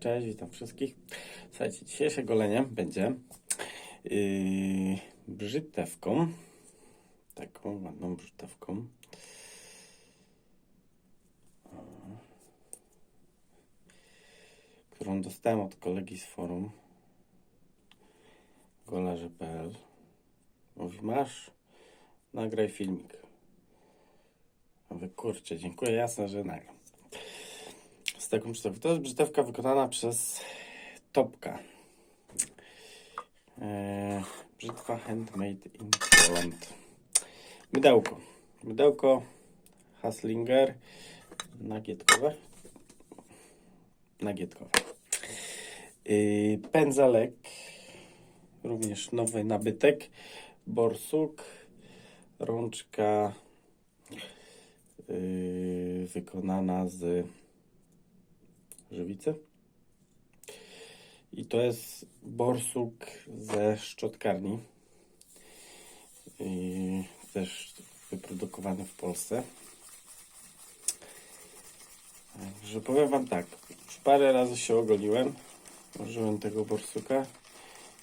Cześć, witam wszystkich. Słuchajcie, dzisiejsze golenie będzie yy, brzytewką. Taką ładną brzytewką. Którą dostałem od kolegi z forum golarze.pl Mówi, masz? Nagraj filmik. Mówię, kurczę, dziękuję, jasne, że nagram taką brzytewką. To jest brzytewka wykonana przez Topka. Eee, brzytwa handmade in Poland. Mydełko. Mydełko Haslinger nagietkowe. Nagietkowe. Yy, pędzelek. Również nowy nabytek. Borsuk. Rączka yy, wykonana z żywicy. I to jest borsuk ze szczotkarni. I też wyprodukowany w Polsce. Że powiem Wam tak, już parę razy się ogoliłem, użyłem tego borsuka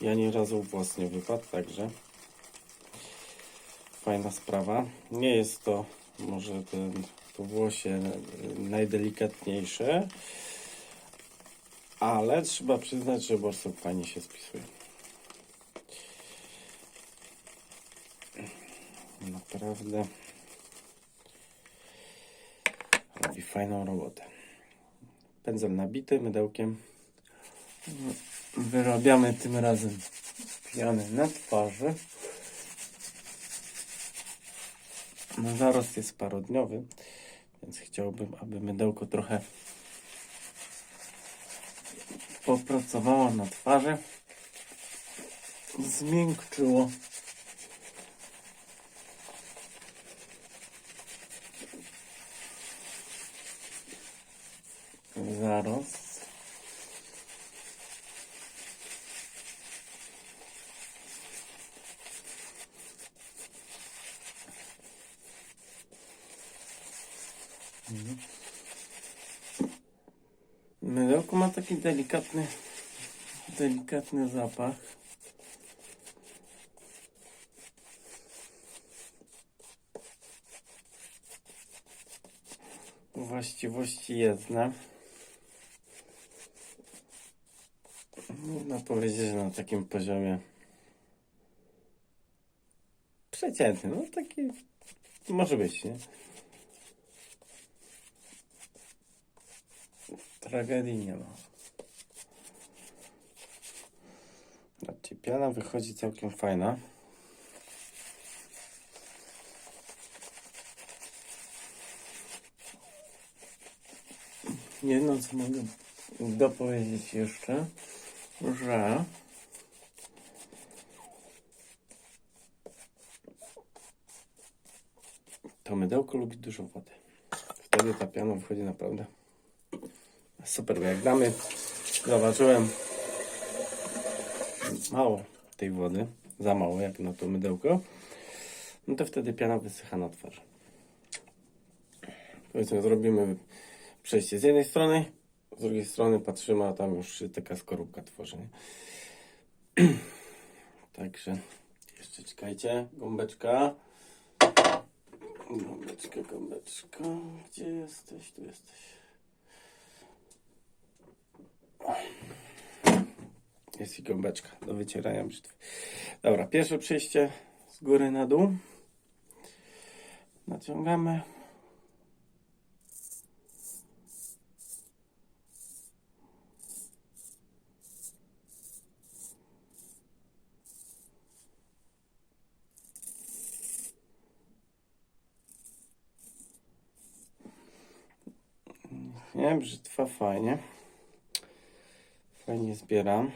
i ani razu włos nie wypadł, także fajna sprawa. Nie jest to może ten, to włosie najdelikatniejsze, ale trzeba przyznać, że borsuk fajnie się spisuje. Naprawdę robi fajną robotę. Pędzel nabity mydełkiem. Wyrabiamy tym razem pianę na twarzy. No, zarost jest parodniowy, więc chciałbym, aby mydełko trochę popracowało na twarzy, zmiękczyło. Zaraz. Mydełko ma taki delikatny, delikatny zapach. Właściwości jezdne. Można powiedzieć, że na takim poziomie przeciętny. No taki może być, nie? Tragedii nie ma. Zobaczcie, piana wychodzi całkiem fajna. Jedno co mogę dopowiedzieć jeszcze, że to mydełko lubi dużo wody. Wtedy ta piana wychodzi naprawdę Super, jak damy, zauważyłem mało tej wody, za mało jak na to mydełko, no to wtedy piana wysycha na twarzy. Powiedzmy, zrobimy przejście z jednej strony, z drugiej strony patrzymy, a tam już się taka skorupka tworzy. Nie? Także jeszcze czekajcie, gąbeczka. Gąbeczka, gąbeczka. Gdzie jesteś? Tu jesteś. Jest i gąbeczka do wycierania brzytwy. Dobra, pierwsze przejście z góry na dół. Naciągamy. Nie, brzytwa fajnie. Fajnie zbieram.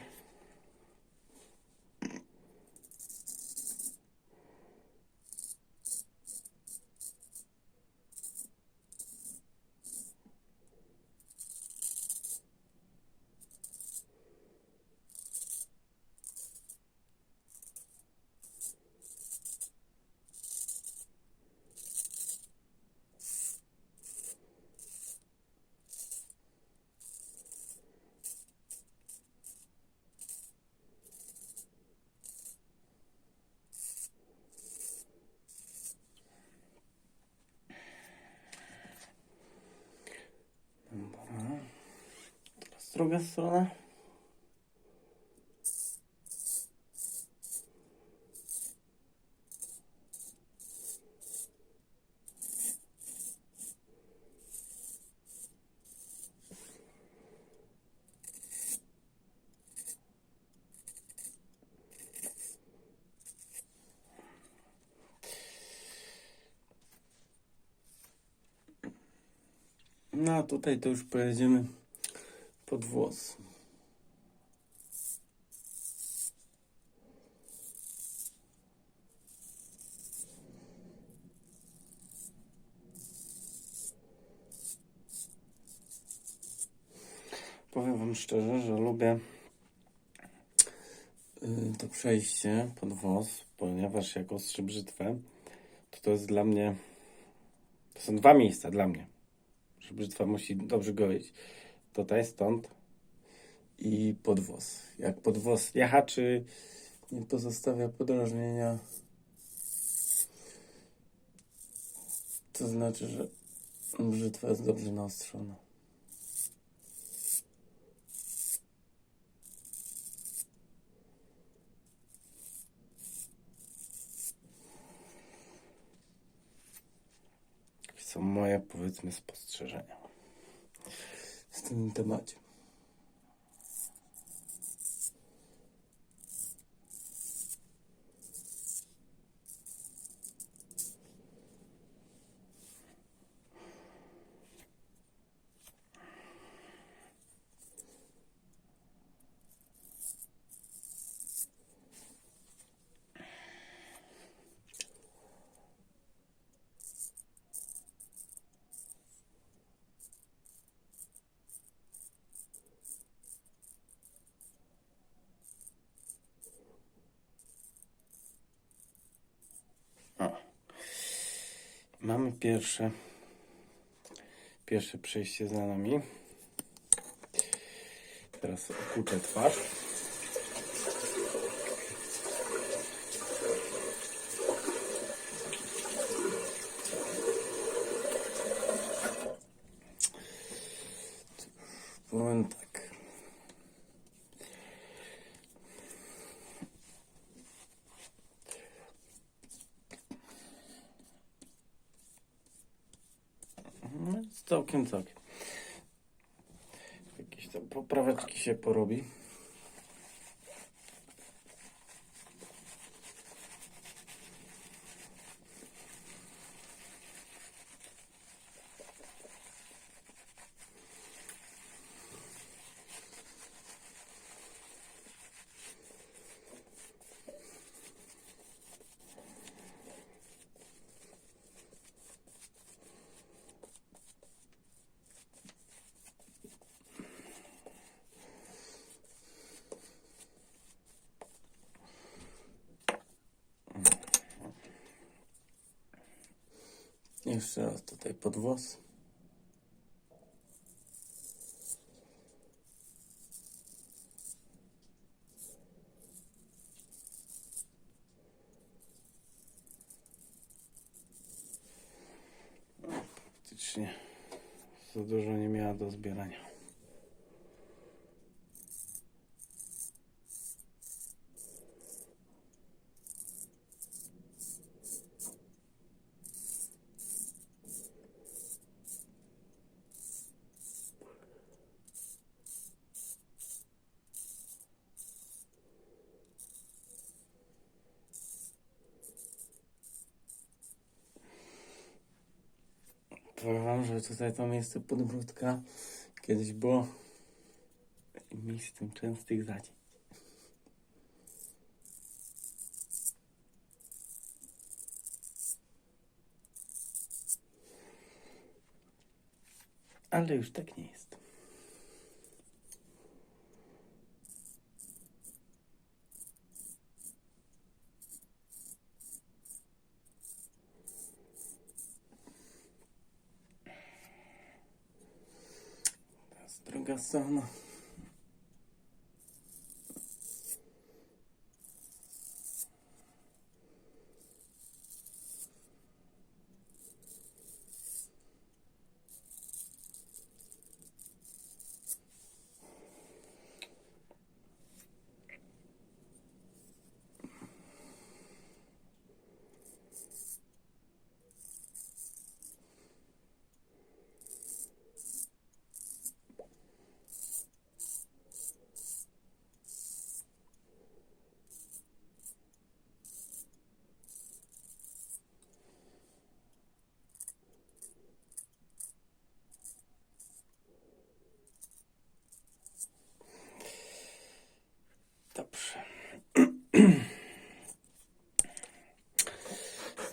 Strona? No a tutaj to już pojedziemy pod włos. Powiem Wam szczerze, że lubię y, to przejście pod włos, ponieważ jak ostrzy brzytwę, to to jest dla mnie, to są dwa miejsca dla mnie że brzytwa musi dobrze goić. Tutaj, stąd i podwóz. Jak podwóz nie haczy, nie pozostawia podrażnienia, to znaczy, że brzytwa jest dobrze naostrzona. Są moje, powiedzmy, spostrzeżenia w tym temacie. Mamy pierwsze pierwsze przejście za nami. Teraz okuczę twarz. Powiem tak. No, całkiem, całkiem. Jakieś tam popraweczki się porobi. Jeszcze raz tutaj pod włos. Praktycznie za dużo nie miała do zbierania. Że tutaj to miejsce podbródka kiedyś było miejscem częstych zacięć. Ale już tak nie jest. Teraz druga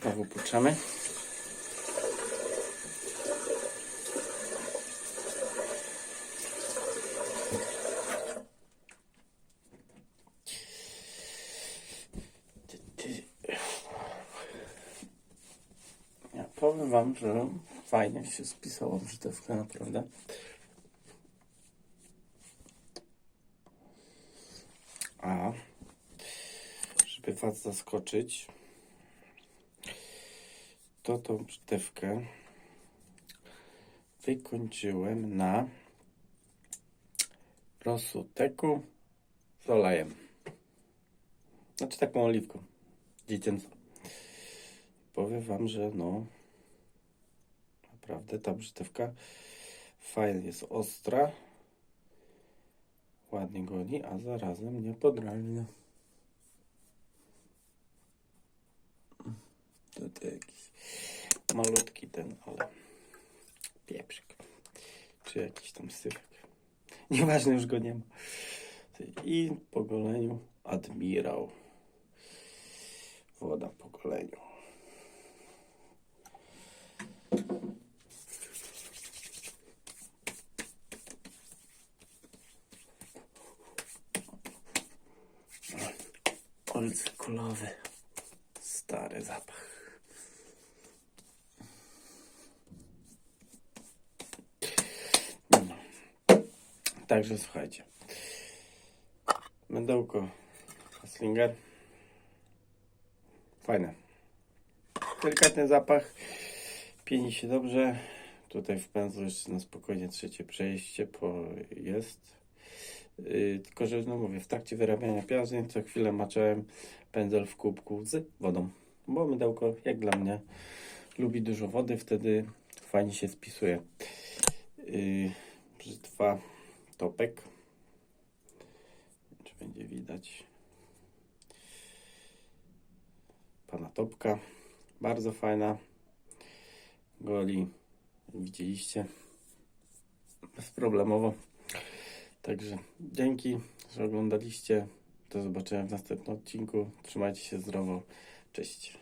Znowu puczamy. Ja powiem wam, że fajnie się spisała brzytewka, naprawdę. A żeby was zaskoczyć, to tą brzytewkę wykończyłem na rozsudku z olejem. Znaczy taką oliwką dziecięcą. Powiem wam, że no naprawdę ta brzytewka fajnie jest ostra, ładnie goni, a zarazem nie podrażnia. Tutaj jakiś malutki ten, ale pieprzyk. Czy jakiś tam sypek. Nieważne, już go nie ma. I po goleniu admirał. Woda po goleniu. Oldschoolowy, stary zapach. No. Także słuchajcie. Będełko Slinger. Fajne. Delikatny zapach. Pieni się dobrze. Tutaj w pędzlu jeszcze na spokojnie trzecie przejście po jest. Yy, tylko, że no mówię, w trakcie wyrabiania piazy co chwilę maczałem pędzel w kubku z wodą. Bo mydełko, jak dla mnie, lubi dużo wody, wtedy fajnie się spisuje. Yy, topek. Czy będzie widać? Pana topka. Bardzo fajna. Goli, widzieliście, bezproblemowo. Także dzięki, że oglądaliście. Do zobaczenia w następnym odcinku. Trzymajcie się zdrowo. Cześć.